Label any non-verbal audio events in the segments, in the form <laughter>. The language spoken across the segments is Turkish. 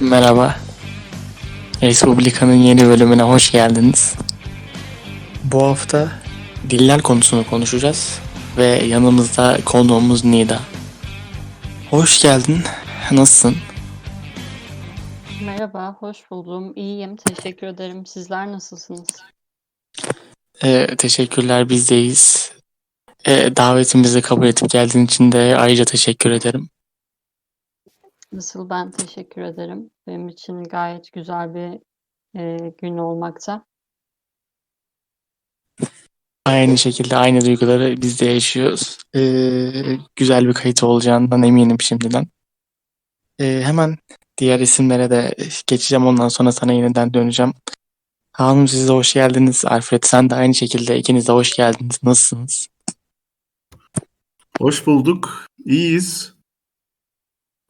Merhaba. Respublika'nın yeni bölümüne hoş geldiniz. Bu hafta diller konusunu konuşacağız ve yanımızda konuğumuz Nida. Hoş geldin. Nasılsın? Merhaba, hoş buldum. İyiyim, teşekkür ederim. Sizler nasılsınız? Ee, teşekkürler bizdeyiz. Ee, davetimizi kabul edip geldiğin için de ayrıca teşekkür ederim. Nasıl ben teşekkür ederim. Benim için gayet güzel bir e, gün olmakta. Aynı şekilde aynı duyguları biz de yaşıyoruz. Ee, güzel bir kayıt olacağından eminim şimdiden. Ee, hemen diğer isimlere de geçeceğim. Ondan sonra sana yeniden döneceğim. Hanım siz de hoş geldiniz. Alfred sen de aynı şekilde ikiniz de hoş geldiniz. Nasılsınız? Hoş bulduk. İyiyiz.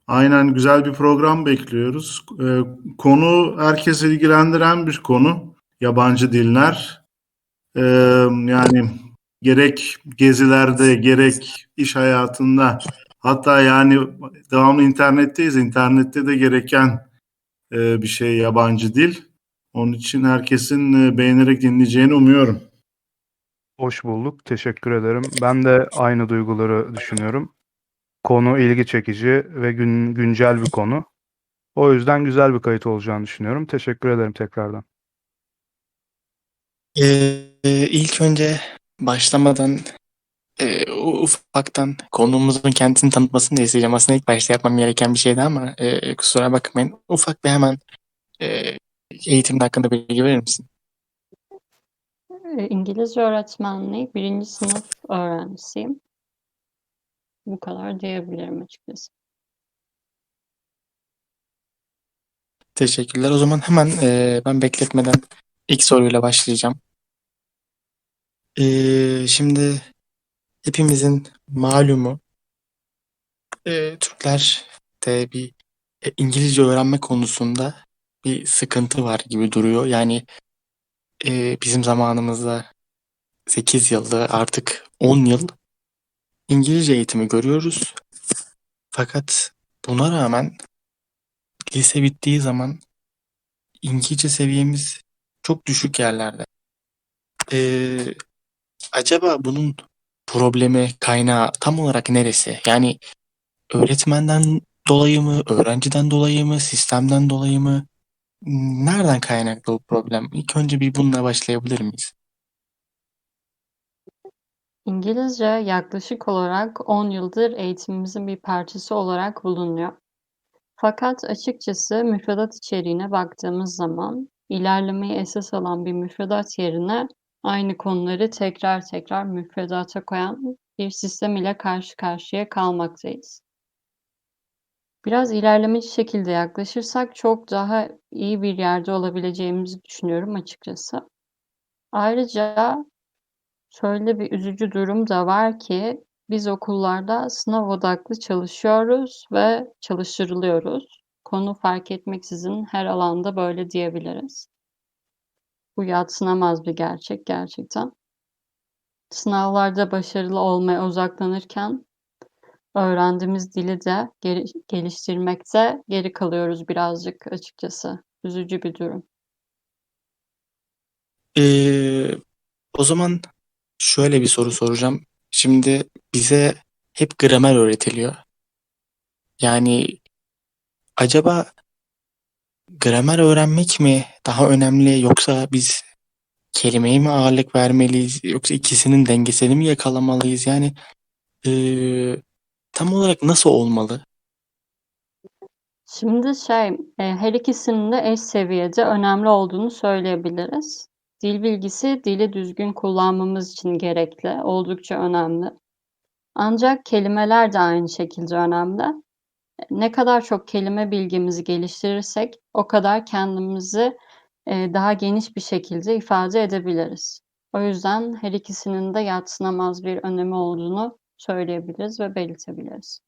Aynen güzel bir program bekliyoruz. Ee, konu herkesi ilgilendiren bir konu. Yabancı diller. Ee, yani gerek gezilerde gerek iş hayatında hatta yani devamlı internetteyiz. İnternette de gereken e, bir şey yabancı dil. Onun için herkesin e, beğenerek dinleyeceğini umuyorum. Hoş bulduk. Teşekkür ederim. Ben de aynı duyguları düşünüyorum. Konu ilgi çekici ve gün, güncel bir konu. O yüzden güzel bir kayıt olacağını düşünüyorum. Teşekkür ederim tekrardan. Ee, ilk önce başlamadan e, ufaktan konuğumuzun kendisini tanıtmasını da isteyeceğim. Aslında ilk başta yapmam gereken bir şeydi ama e, kusura bakmayın. Ufak bir hemen e, eğitimin hakkında bilgi verir misin? E, İngilizce öğretmenliği birinci sınıf öğrencisiyim. Bu kadar diyebilirim açıkçası. Teşekkürler. O zaman hemen e, ben bekletmeden ilk soruyla başlayacağım. E, şimdi hepimizin malumu e, Türkler de bir e, İngilizce öğrenme konusunda bir sıkıntı var gibi duruyor. Yani e, bizim zamanımızda 8 yılda artık 10 yıl İngilizce eğitimi görüyoruz. Fakat buna rağmen lise bittiği zaman İngilizce seviyemiz çok düşük yerlerde. Ee, acaba bunun problemi, kaynağı tam olarak neresi? Yani öğretmenden dolayı mı, öğrenciden dolayı mı, sistemden dolayı mı? Nereden kaynaklı bu problem? İlk önce bir bununla başlayabilir miyiz? İngilizce yaklaşık olarak 10 yıldır eğitimimizin bir parçası olarak bulunuyor. Fakat açıkçası müfredat içeriğine baktığımız zaman ilerlemeyi esas alan bir müfredat yerine aynı konuları tekrar tekrar müfredata koyan bir sistem ile karşı karşıya kalmaktayız. Biraz ilerlemeci şekilde yaklaşırsak çok daha iyi bir yerde olabileceğimizi düşünüyorum açıkçası. Ayrıca şöyle bir üzücü durum da var ki biz okullarda sınav odaklı çalışıyoruz ve çalıştırılıyoruz. Konu fark etmeksizin her alanda böyle diyebiliriz. Bu yadsınamaz bir gerçek gerçekten. Sınavlarda başarılı olmaya uzaklanırken öğrendiğimiz dili de geri, geliştirmekte geri kalıyoruz birazcık açıkçası. Üzücü bir durum. Ee, o zaman şöyle bir soru soracağım. Şimdi bize hep gramer öğretiliyor. Yani acaba gramer öğrenmek mi daha önemli yoksa biz kelimeye mi ağırlık vermeliyiz yoksa ikisinin dengesini mi yakalamalıyız? Yani ee, tam olarak nasıl olmalı? Şimdi şey, e, her ikisinin de eş seviyede önemli olduğunu söyleyebiliriz. Dil bilgisi dili düzgün kullanmamız için gerekli, oldukça önemli. Ancak kelimeler de aynı şekilde önemli. Ne kadar çok kelime bilgimizi geliştirirsek o kadar kendimizi e, daha geniş bir şekilde ifade edebiliriz. O yüzden her ikisinin de yadsınamaz bir önemi olduğunu söyleyebiliriz ve belirtebiliriz.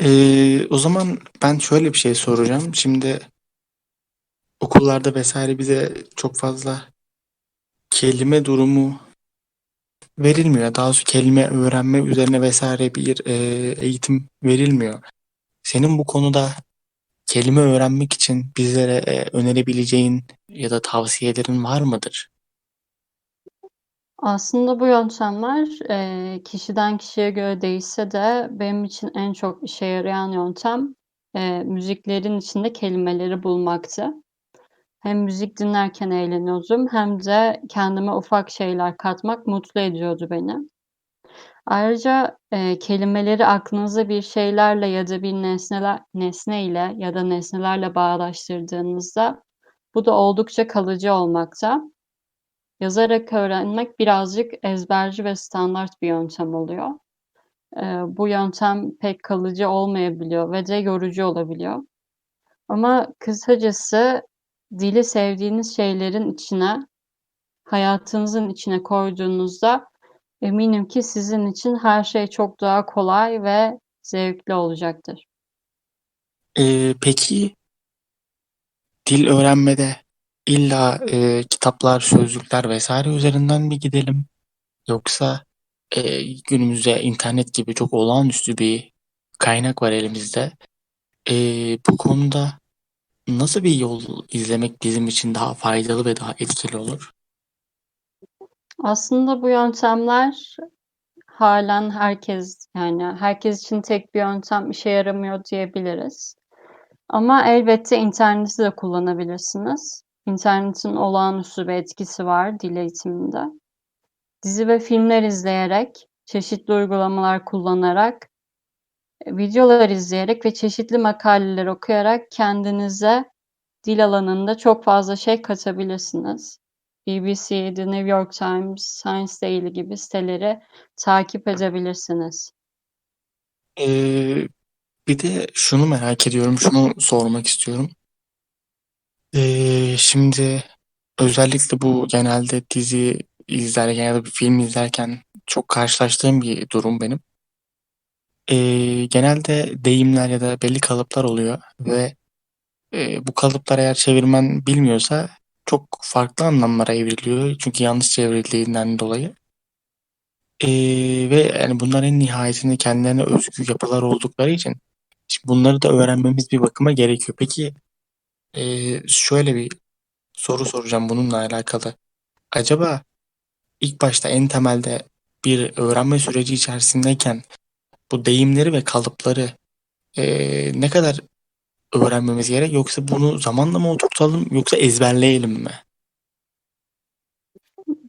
Ee, o zaman ben şöyle bir şey soracağım. Şimdi okullarda vesaire bize çok fazla kelime durumu verilmiyor. Daha doğrusu kelime öğrenme üzerine vesaire bir e, eğitim verilmiyor. senin bu konuda kelime öğrenmek için bizlere e, önerebileceğin ya da tavsiyelerin var mıdır? Aslında bu yöntemler, eee, kişiden kişiye göre değişse de benim için en çok işe yarayan yöntem, eee, müziklerin içinde kelimeleri bulmaktı. Hem müzik dinlerken eğleniyordum hem de kendime ufak şeyler katmak mutlu ediyordu beni. Ayrıca, eee, kelimeleri aklınıza bir şeylerle ya da bir nesneler nesneyle ya da nesnelerle bağdaştırdığınızda bu da oldukça kalıcı olmakta. Yazarak öğrenmek birazcık ezberci ve standart bir yöntem oluyor. Eee, bu yöntem pek kalıcı olmayabiliyor ve de yorucu olabiliyor. Ama kısacası dili sevdiğiniz şeylerin içine, hayatınızın içine koyduğunuzda eminim ki sizin için her şey çok daha kolay ve zevkli olacaktır. Ee, peki dil öğrenmede illa e, kitaplar, sözlükler vesaire üzerinden mi gidelim? Yoksa e, günümüzde internet gibi çok olağanüstü bir kaynak var elimizde. E, bu konuda nasıl bir yol izlemek bizim için daha faydalı ve daha etkili olur? Aslında bu yöntemler hâlen herkes, yani herkes için tek bir yöntem işe yaramıyor diyebiliriz. Ama elbette interneti de kullanabilirsiniz. İnternetin olağanüstü bir etkisi var dil eğitiminde. Dizi ve filmler izleyerek, çeşitli uygulamalar kullanarak, videolar izleyerek ve çeşitli makaleler okuyarak kendinize dil alanında çok fazla şey katabilirsiniz. BBC, The New York Times, Science Daily gibi siteleri takip edebilirsiniz. Ee, bir de şunu merak ediyorum, şunu sormak istiyorum. Ee, şimdi özellikle bu genelde dizi izlerken ya da bir film izlerken çok karşılaştığım bir durum benim. Ee, genelde deyimler ya da belli kalıplar oluyor ve e, bu kalıplar eğer çevirmen bilmiyorsa çok farklı anlamlara evriliyor. Çünkü yanlış çevrildiğinden dolayı. Ee, ve yani bunların en nihayetinde kendilerine özgü yapılar oldukları için şimdi bunları da öğrenmemiz bir bakıma gerekiyor. Peki e, şöyle bir soru soracağım bununla alakalı. Acaba ilk başta en temelde bir öğrenme süreci içerisindeyken bu deyimleri ve kalıpları e, ne kadar öğrenmemiz gerek yoksa bunu zamanla mı oturtalım yoksa ezberleyelim mi?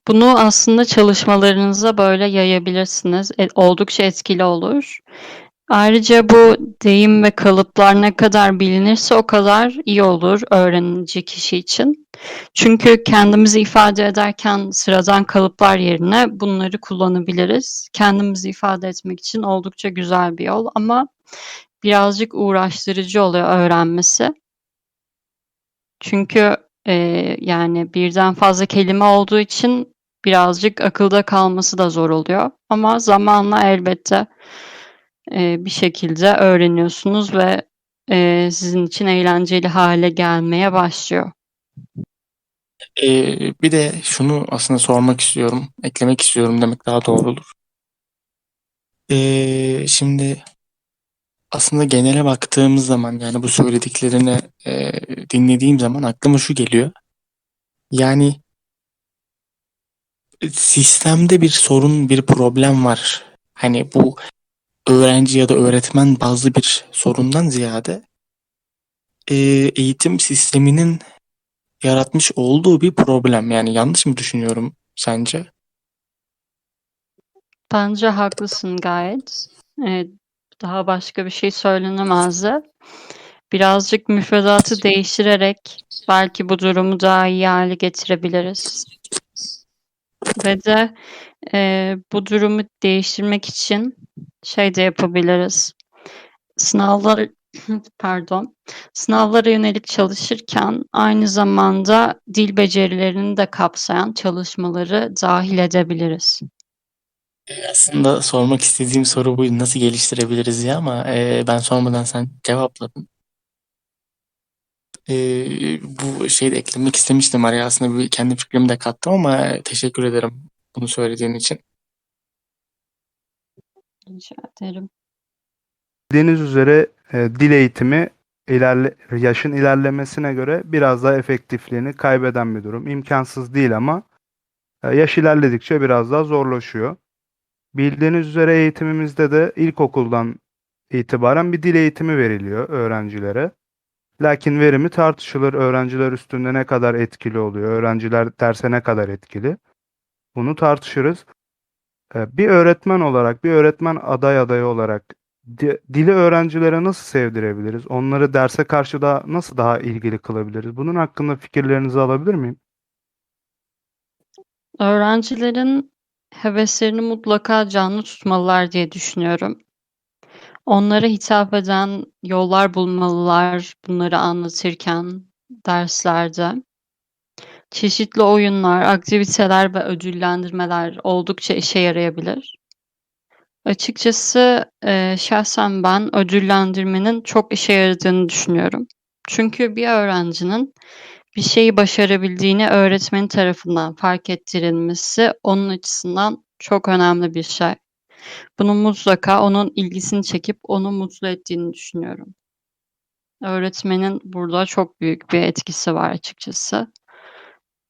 Bunu aslında çalışmalarınıza böyle yayabilirsiniz. E, oldukça etkili olur. Ayrıca bu deyim ve kalıplar ne kadar bilinirse o kadar iyi olur öğrenici kişi için. Çünkü kendimizi ifade ederken sıradan kalıplar yerine bunları kullanabiliriz. Kendimizi ifade etmek için oldukça güzel bir yol ama birazcık uğraştırıcı oluyor öğrenmesi. Çünkü e, yani birden fazla kelime olduğu için birazcık akılda kalması da zor oluyor. Ama zamanla elbette e, bir şekilde öğreniyorsunuz ve e, sizin için eğlenceli hale gelmeye başlıyor. Ee, bir de şunu aslında sormak istiyorum, eklemek istiyorum demek daha doğru olur. Ee, şimdi aslında genele baktığımız zaman yani bu söylediklerini e, dinlediğim zaman aklıma şu geliyor. Yani sistemde bir sorun, bir problem var. Hani bu öğrenci ya da öğretmen bazı bir sorundan ziyade e, eğitim sisteminin yaratmış olduğu bir problem. Yani yanlış mı düşünüyorum sence? Bence haklısın gayet. E, daha başka bir şey söylenemezdi. Birazcık müfredatı değiştirerek belki bu durumu daha iyi hale getirebiliriz. Ve de e, bu durumu değiştirmek için şey de yapabiliriz. Sınavlar <laughs> pardon. Sınavlara yönelik çalışırken aynı zamanda dil becerilerini de kapsayan çalışmaları dahil edebiliriz. E, Aslında sormak istediğim soru buydu. Nasıl geliştirebiliriz ya ama e, ben sormadan sen cevapladın. E, bu şeyi de eklemek istemiştim araya aslında bir kendi fikrimi de kattım ama teşekkür ederim bunu söylediğin için. Rica ederim. Bildiğiniz üzere e, dil eğitimi ilerle, yaşın ilerlemesine göre biraz daha efektifliğini kaybeden bir durum. İmkansız değil ama e, yaş ilerledikçe biraz daha zorlaşıyor. Bildiğiniz üzere eğitimimizde de ilkokuldan itibaren bir dil eğitimi veriliyor öğrencilere. Lakin verimi tartışılır. Öğrenciler üstünde ne kadar etkili oluyor, öğrenciler derse ne kadar etkili. Bunu tartışırız. E, Bir öğretmen olarak, bir öğretmen aday adayı olarak di- dili öğrencilere nasıl sevdirebiliriz? Onları derse karşı da nasıl daha ilgili kılabiliriz? Bunun hakkında fikirlerinizi alabilir miyim? Öğrencilerin heveslerini mutlaka canlı tutmalılar diye düşünüyorum. Onlara hitap eden yollar bulmalılar bunları anlatırken derslerde. Çeşitli oyunlar, aktiviteler ve ödüllendirmeler oldukça işe yarayabilir. Açıkçası eee, şahsen ben ödüllendirmenin çok işe yaradığını düşünüyorum. Çünkü bir öğrencinin bir şeyi başarabildiğini öğretmeni tarafından fark ettirilmesi onun açısından çok önemli bir şey. Bunun mutlaka onun ilgisini çekip onu mutlu ettiğini düşünüyorum. Öğretmenin burada çok büyük bir etkisi var açıkçası.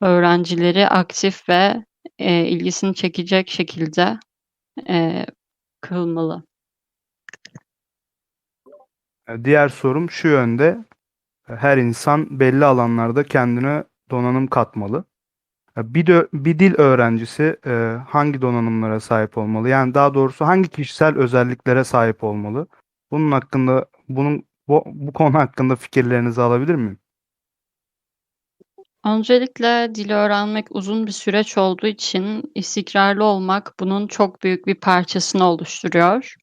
Öğrencileri aktif ve eee, ilgisini çekecek şekilde eee, kılmalı. E, Diğer sorum şu yönde. E, Her insan belli alanlarda kendine donanım katmalı. E, Bir, de, bir dil öğrencisi e, hangi donanımlara sahip olmalı? Yani daha doğrusu hangi kişisel özelliklere sahip olmalı? Bunun hakkında, bunun bu, bu konu hakkında fikirlerinizi alabilir miyim? Öncelikle dili öğrenmek uzun bir süreç olduğu için istikrarlı olmak bunun çok büyük bir parçasını oluşturuyor.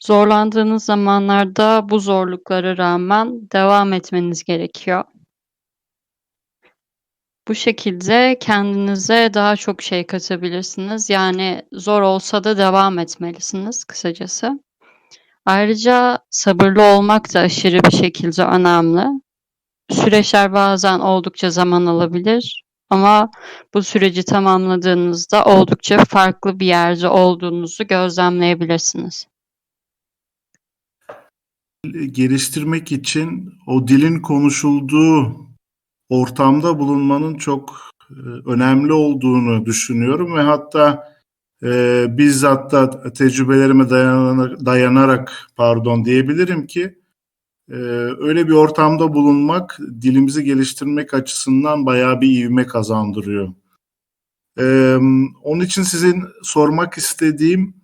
Zorlandığınız zamanlarda bu zorluklara rağmen devam etmeniz gerekiyor. Bu şekilde kendinize daha çok şey katabilirsiniz. Yani zor olsa da devam etmelisiniz kısacası. Ayrıca sabırlı olmak da aşırı bir şekilde önemli. Süreçler bazen oldukça zaman alabilir ama bu süreci tamamladığınızda oldukça farklı bir yerde olduğunuzu gözlemleyebilirsiniz. geliştirmek için o dilin konuşulduğu ortamda bulunmanın çok e, önemli olduğunu düşünüyorum ve hatta e, bizzat da tecrübelerime dayanarak, dayanarak pardon diyebilirim ki e, öyle bir ortamda bulunmak dilimizi geliştirmek açısından bayağı bir ivme kazandırıyor. E, onun için sizin sormak istediğim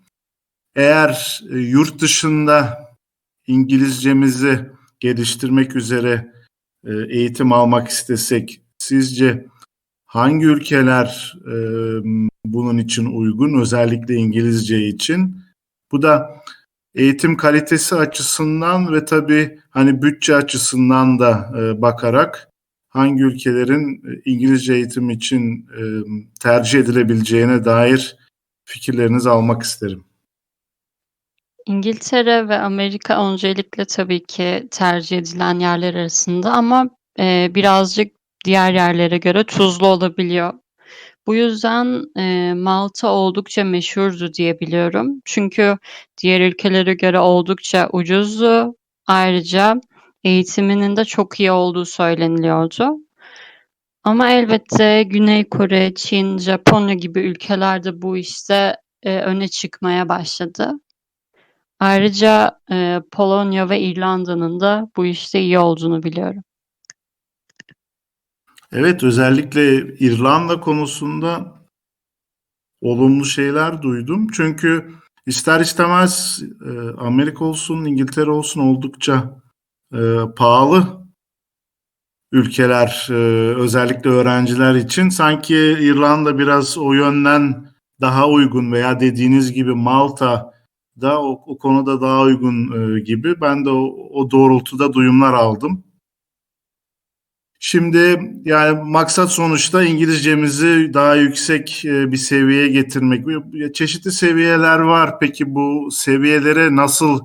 eğer e, yurt dışında İngilizcemizi geliştirmek üzere e, eğitim almak istesek sizce hangi ülkeler e, bunun için uygun özellikle İngilizce için? Bu da eğitim kalitesi açısından ve tabii hani bütçe açısından da e, bakarak hangi ülkelerin e, İngilizce eğitim için e, tercih edilebileceğine dair fikirlerinizi almak isterim. İngiltere ve Amerika öncelikle tabii ki tercih edilen yerler arasında ama e, birazcık diğer yerlere göre tuzlu olabiliyor. Bu yüzden e, Malta oldukça meşhurdu diye biliyorum. Çünkü diğer ülkelere göre oldukça ucuzdu. Ayrıca eğitiminin de çok iyi olduğu söyleniliyordu. Ama elbette Güney Kore, Çin, Japonya gibi ülkelerde bu işte e, öne çıkmaya başladı. Ayrıca e, Polonya ve İrlanda'nın da bu işte iyi olduğunu biliyorum. Evet, özellikle İrlanda konusunda olumlu şeyler duydum. Çünkü ister istemez e, Amerika olsun, İngiltere olsun oldukça e, pahalı ülkeler, e, özellikle öğrenciler için. Sanki İrlanda biraz o yönden daha uygun veya dediğiniz gibi Malta da o, o konuda daha uygun gibi. Ben de o, o doğrultuda duyumlar aldım. Şimdi yani maksat sonuçta İngilizcemizi daha yüksek e, bir seviyeye getirmek. Çeşitli seviyeler var. Peki bu seviyelere nasıl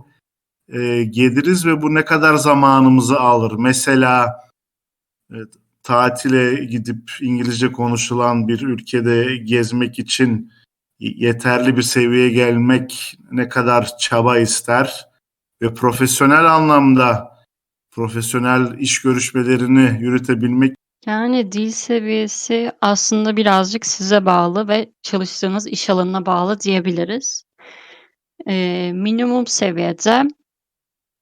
e, geliriz ve bu ne kadar zamanımızı alır? Mesela e, tatile gidip İngilizce konuşulan bir ülkede gezmek için yeterli bir seviyeye gelmek ne kadar çaba ister? ve profesyonel anlamda profesyonel iş görüşmelerini yürütebilmek Yani dil seviyesi aslında birazcık size bağlı ve çalıştığınız iş alanına bağlı diyebiliriz. Eee, minimum seviyede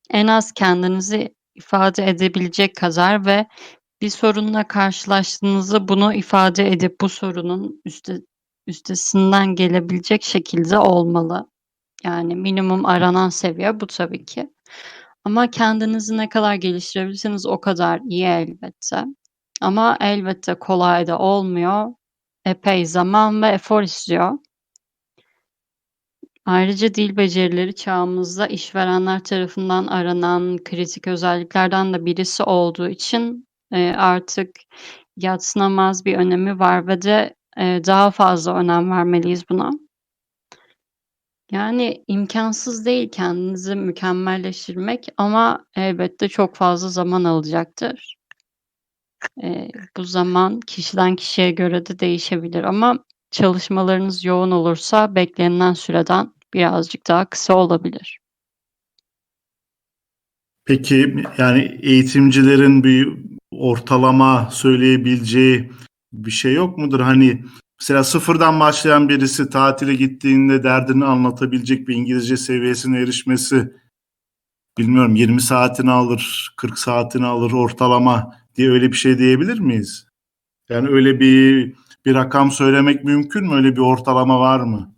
en az kendinizi ifade edebilecek kadar ve bir sorunla karşılaştığınızda bunu ifade edip bu sorunun üste, üstesinden gelebilecek şekilde olmalı. Yani minimum aranan seviye bu tabii ki. Ama kendinizi ne kadar geliştirebilirseniz o kadar iyi elbette. Ama elbette kolay da olmuyor. Epey zaman ve efor istiyor. Ayrıca dil becerileri çağımızda işverenler tarafından aranan kritik özelliklerden de birisi olduğu için e, artık yadsınamaz bir önemi var ve de e, daha fazla önem vermeliyiz buna. Yani imkansız değil kendinizi mükemmelleştirmek ama elbette çok fazla zaman alacaktır. Eee, bu zaman kişiden kişiye göre de değişebilir ama çalışmalarınız yoğun olursa beklenilen süreden birazcık daha kısa olabilir. Peki yani eğitimcilerin bir ortalama söyleyebileceği bir şey yok mudur? Hani mesela sıfırdan başlayan birisi tatile gittiğinde derdini anlatabilecek bir İngilizce seviyesine erişmesi bilmiyorum 20 saatini alır, 40 saatini alır ortalama diye öyle bir şey diyebilir miyiz? Yani öyle bir bir rakam söylemek mümkün mü? Öyle bir ortalama var mı?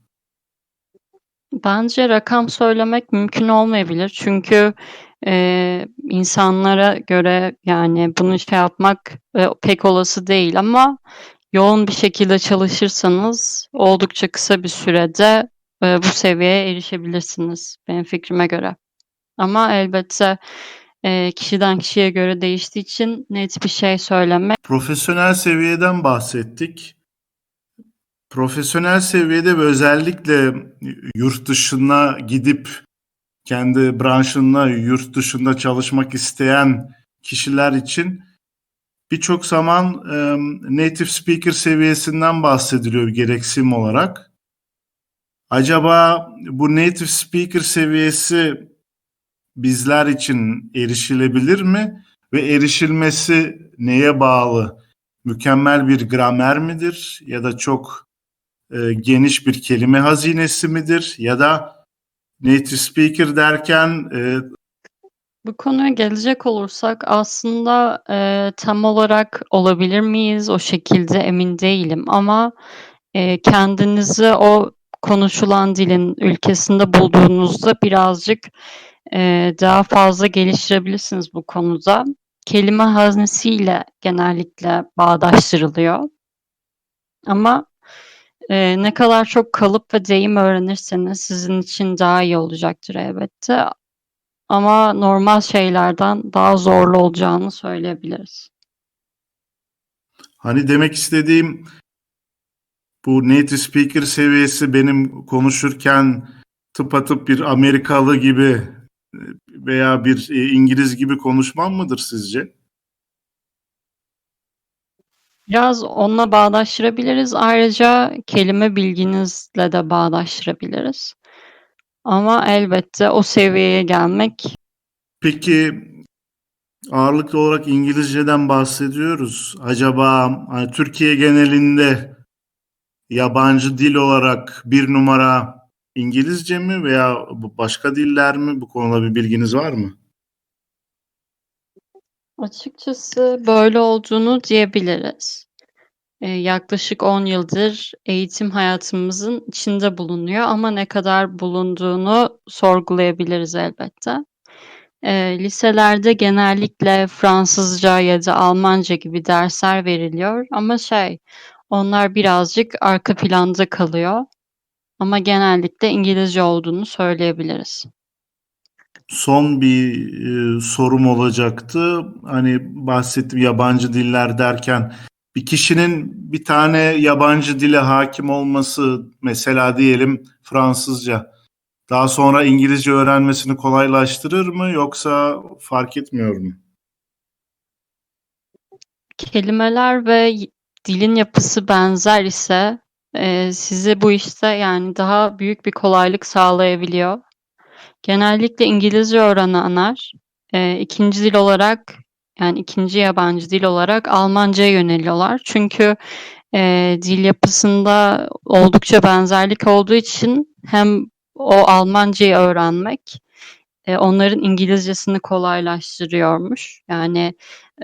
Bence rakam söylemek mümkün olmayabilir. Çünkü eee, insanlara göre yani bunu şey yapmak e, pek olası değil ama yoğun bir şekilde çalışırsanız oldukça kısa bir sürede e, bu seviyeye erişebilirsiniz benim fikrime göre. Ama elbette e, kişiden kişiye göre değiştiği için net bir şey söylemek Profesyonel seviyeden bahsettik. Profesyonel seviyede ve özellikle yurt dışına gidip kendi branşında yurt dışında çalışmak isteyen kişiler için birçok zaman e, native speaker seviyesinden bahsediliyor gereksim olarak. Acaba bu native speaker seviyesi bizler için erişilebilir mi ve erişilmesi neye bağlı? Mükemmel bir gramer midir ya da çok e, geniş bir kelime hazinesi midir ya da native speaker derken e, Bu konuya gelecek olursak aslında e, tam olarak olabilir miyiz o şekilde emin değilim ama e, kendinizi o konuşulan dilin ülkesinde bulduğunuzda birazcık e, daha fazla geliştirebilirsiniz bu konuda. Kelime haznesiyle genellikle bağdaştırılıyor. Ama e, ne kadar çok kalıp ve deyim öğrenirseniz sizin için daha iyi olacaktır elbette. Ama normal şeylerden daha zorlu olacağını söyleyebiliriz. Hani demek istediğim bu native speaker seviyesi benim konuşurken tıpatıp bir Amerikalı gibi e, veya bir e, İngiliz gibi konuşmam mıdır sizce? Biraz onunla bağdaştırabiliriz. Ayrıca kelime bilginizle de bağdaştırabiliriz. Ama elbette o seviyeye gelmek Peki ağırlıklı olarak İngilizceden bahsediyoruz. Acaba hani Türkiye genelinde yabancı dil olarak bir numara İngilizce mi veya başka diller mi? Bu konuda bir bilginiz var mı? açıkçası böyle olduğunu diyebiliriz. Ee, yaklaşık 10 yıldır eğitim hayatımızın içinde bulunuyor ama ne kadar bulunduğunu sorgulayabiliriz elbette. Ee, liselerde genellikle Fransızca ya da Almanca gibi dersler veriliyor ama şey onlar birazcık arka planda kalıyor. Ama genellikle İngilizce olduğunu söyleyebiliriz. Son bir e, sorum olacaktı. Hani bahsettim yabancı diller derken bir kişinin bir tane yabancı dile hakim olması mesela diyelim Fransızca daha sonra İngilizce öğrenmesini kolaylaştırır mı yoksa fark etmiyor mu? Kelimeler ve dilin yapısı benzer ise e, size bu işte yani daha büyük bir kolaylık sağlayabiliyor. Genellikle İngilizce öğrenenler e, ikinci dil olarak yani ikinci yabancı dil olarak Almanca'ya yöneliyorlar. Çünkü e, dil yapısında oldukça benzerlik olduğu için hem o Almancayı öğrenmek e, onların İngilizcesini kolaylaştırıyormuş. Yani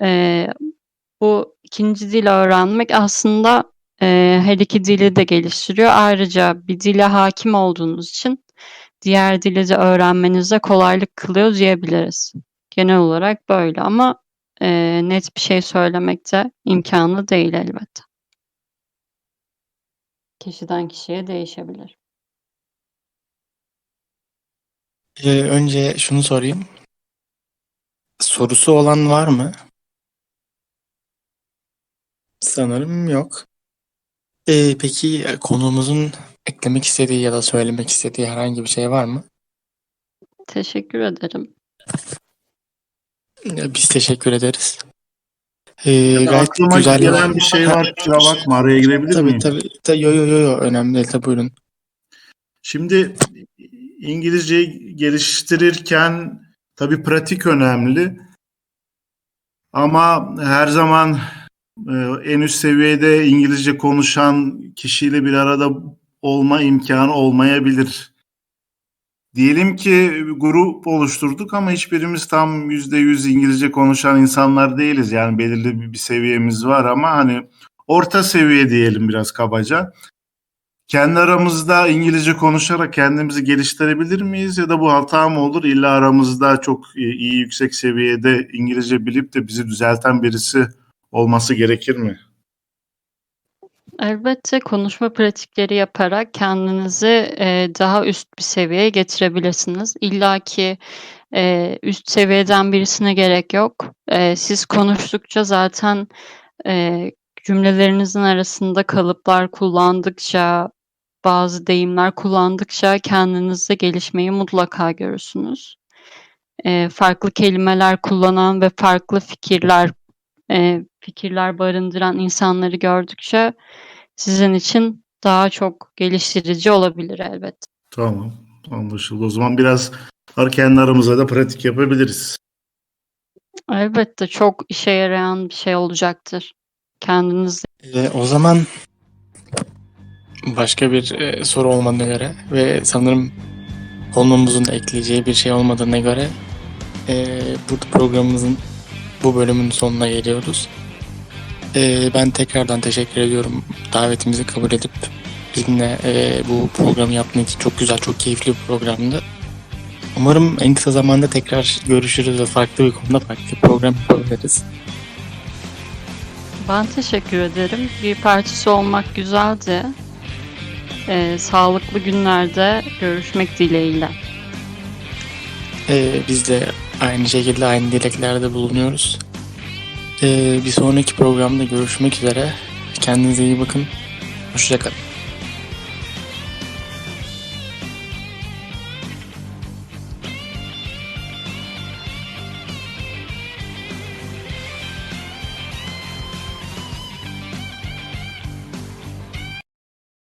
e, bu ikinci dil öğrenmek aslında e, her iki dili de geliştiriyor. Ayrıca bir dile hakim olduğunuz için diğer dili de öğrenmenize kolaylık kılıyor diyebiliriz. Genel olarak böyle ama e, net bir şey söylemek de imkanı değil elbette. Kişiden kişiye değişebilir. Ee, önce şunu sorayım. Sorusu olan var mı? Sanırım yok. Ee, peki e, konuğumuzun eklemek istediği ya da söylemek istediği herhangi bir şey var mı? Teşekkür ederim. Biz teşekkür ederiz. Ee, gayet aklıma güzel gelen bir şey var. Kusura bakma araya girebilir Tabii miyim? tabii. Ta- Yo yo yo yo önemli değil tabii buyurun. Şimdi İngilizceyi geliştirirken tabii pratik önemli. Ama her zaman e, en üst seviyede İngilizce konuşan kişiyle bir arada olma imkanı olmayabilir. Diyelim ki grup oluşturduk ama hiçbirimiz tam yüzde yüz İngilizce konuşan insanlar değiliz. Yani belirli bir, bir seviyemiz var ama hani orta seviye diyelim biraz kabaca kendi aramızda İngilizce konuşarak kendimizi geliştirebilir miyiz ya da bu hata mı olur? İlla aramızda çok iyi, yüksek seviyede İngilizce bilip de bizi düzelten birisi olması gerekir mi? Elbette konuşma pratikleri yaparak kendinizi e, daha üst bir seviyeye getirebilirsiniz. İlla ki e, üst seviyeden birisine gerek yok. E, siz konuştukça zaten e, cümlelerinizin arasında kalıplar kullandıkça, bazı deyimler kullandıkça kendinizde gelişmeyi mutlaka görürsünüz. E, farklı kelimeler kullanan ve farklı fikirler e, fikirler barındıran insanları gördükçe sizin için daha çok geliştirici olabilir elbette. Tamam, anlaşıldı. O zaman biraz kendi aramızda da pratik yapabiliriz. Elbette çok işe yarayan bir şey olacaktır. Kendiniz Ee, o zaman başka bir e, soru olmadığına göre ve sanırım konuğumuzun da ekleyeceği bir şey olmadığına göre e, burada programımızın bu bölümün sonuna geliyoruz. E, ben tekrardan teşekkür ediyorum davetimizi kabul edip bizimle e, bu programı yaptığın için çok güzel, çok keyifli bir programdı. Umarım en kısa zamanda tekrar görüşürüz ve farklı bir konuda farklı bir program yapabiliriz. ben teşekkür ederim. Bir parçası olmak güzeldi. Ee, sağlıklı günlerde görüşmek dileğiyle. Ee, biz de aynı şekilde aynı dileklerde bulunuyoruz. Ee, bir sonraki programda görüşmek üzere. Kendinize iyi bakın. Hoşçakalın.